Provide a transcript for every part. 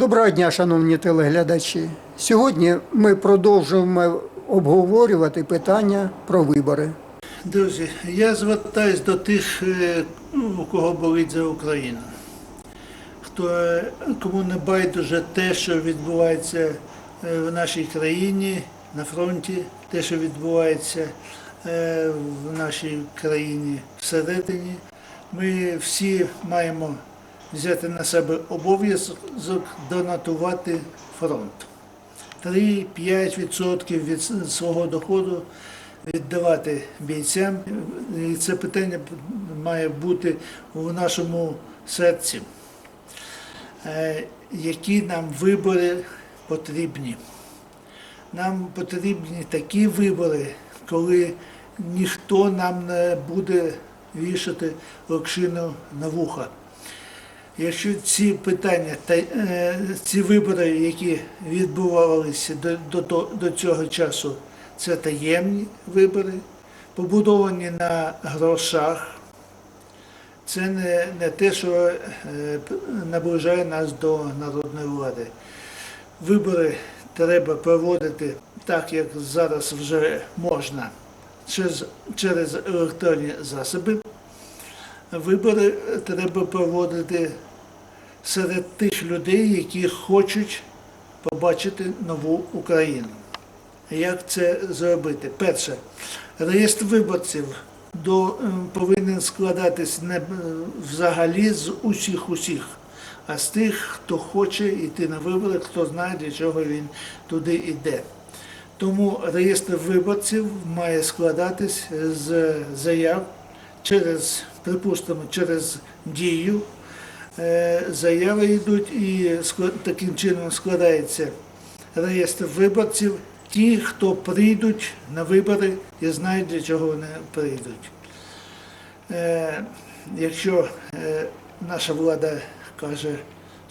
Доброго дня, шановні телеглядачі. Сьогодні ми продовжуємо обговорювати питання про вибори. Друзі, я звертаюсь до тих, е, ну, у кого болить за Україну. Хто, е, кому не байдуже те, що відбувається е, в нашій країні, на фронті, те, що відбувається в нашій країні всередині. Ми всі маємо взяти на себе обов'язок донатувати фронт. 3-5% від свого доходу віддавати бійцям. І це питання має бути в нашому серці. Е, Які нам вибори потрібні? Нам потрібні такі вибори, коли ніхто нам не буде вішати локшину на вуха. Якщо ці питання та е, ці вибори, які відбувалися до, до, до цього часу, це таємні вибори, побудовані на грошах, це не, не те, що е, наближає нас до народної влади. Вибори треба проводити так, як зараз вже можна, через, через електронні засоби. Вибори треба проводити серед тих людей, які хочуть побачити нову Україну. Як це зробити? Перше, реєстр виборців до, е, повинен складатись не е, взагалі з усіх усіх, а з тих, хто хоче йти на вибори, хто знає, для чого він туди йде. Тому реєстр виборців має складатись з заяв через, припустимо, через дію. Е, Заяви йдуть і таким чином складається реєстр виборців, ті, хто прийдуть на вибори і знають, для чого вони прийдуть. Е, Якщо е, наша влада каже,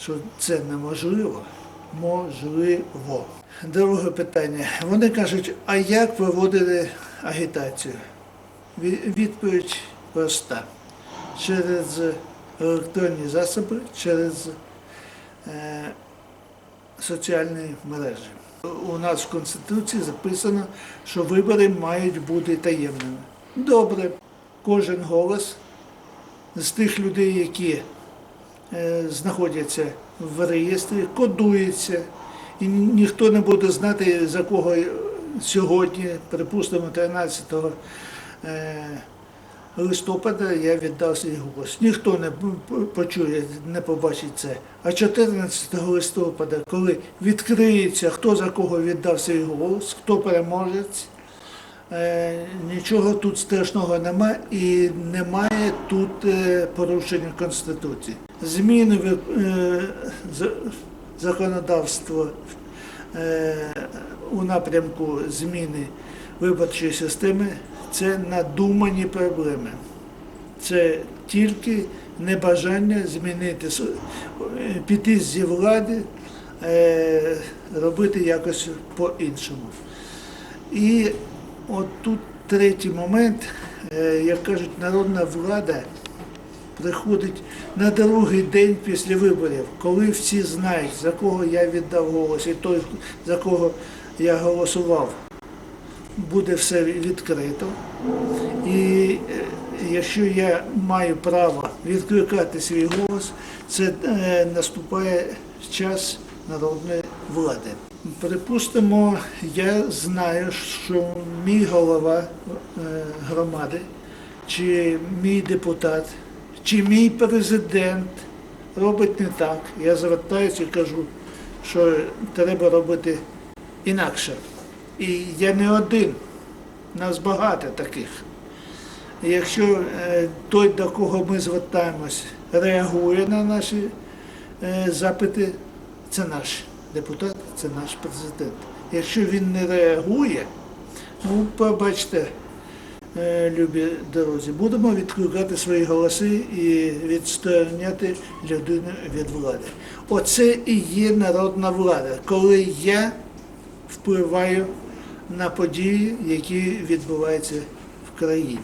що це неможливо, можливо. Друге питання. Вони кажуть, а як проводили агітацію? Відповідь проста. Через електронні засоби, через е, соціальні мережі. У нас в Конституції записано, що вибори мають бути таємними. Добре, кожен голос з тих людей, які е, знаходяться в реєстрі, кодується, і ніхто не буде знати, за кого сьогодні, припустимо, 13 е, листопада я віддав свій голос. Ніхто не почує, не побачить це. А 14 листопада, коли відкриється, хто за кого віддав свій голос, хто переможець, е, нічого тут страшного немає і немає тут е, порушення Конституції. Зміни в е, за- е, у напрямку зміни виборчої системи це надумані проблеми. Це тільки небажання змінити піти зі влади, е, робити якось по-іншому. І от тут третій момент, е, як кажуть, народна влада приходить на другий день після виборів, коли всі знають, за кого я віддав голос, і той, за кого я голосував, буде все відкрито. І е, якщо я маю право відкликати свій голос, це е, наступає час народної влади. Припустимо, я знаю, що мій голова е, громади, чи мій депутат, чи мій президент робить не так. Я звертаюся і кажу, що треба робити інакше. І я не один, нас багато таких. Якщо е, той, до кого ми звертаємось, реагує на наші е, запити, це наш депутат, це наш президент. Якщо він не реагує, ну, побачте, е, любі друзі, будемо відкликати свої голоси і відстояти людину від влади. Оце і є народна влада, коли я впливаю на події, які відбуваються в країні.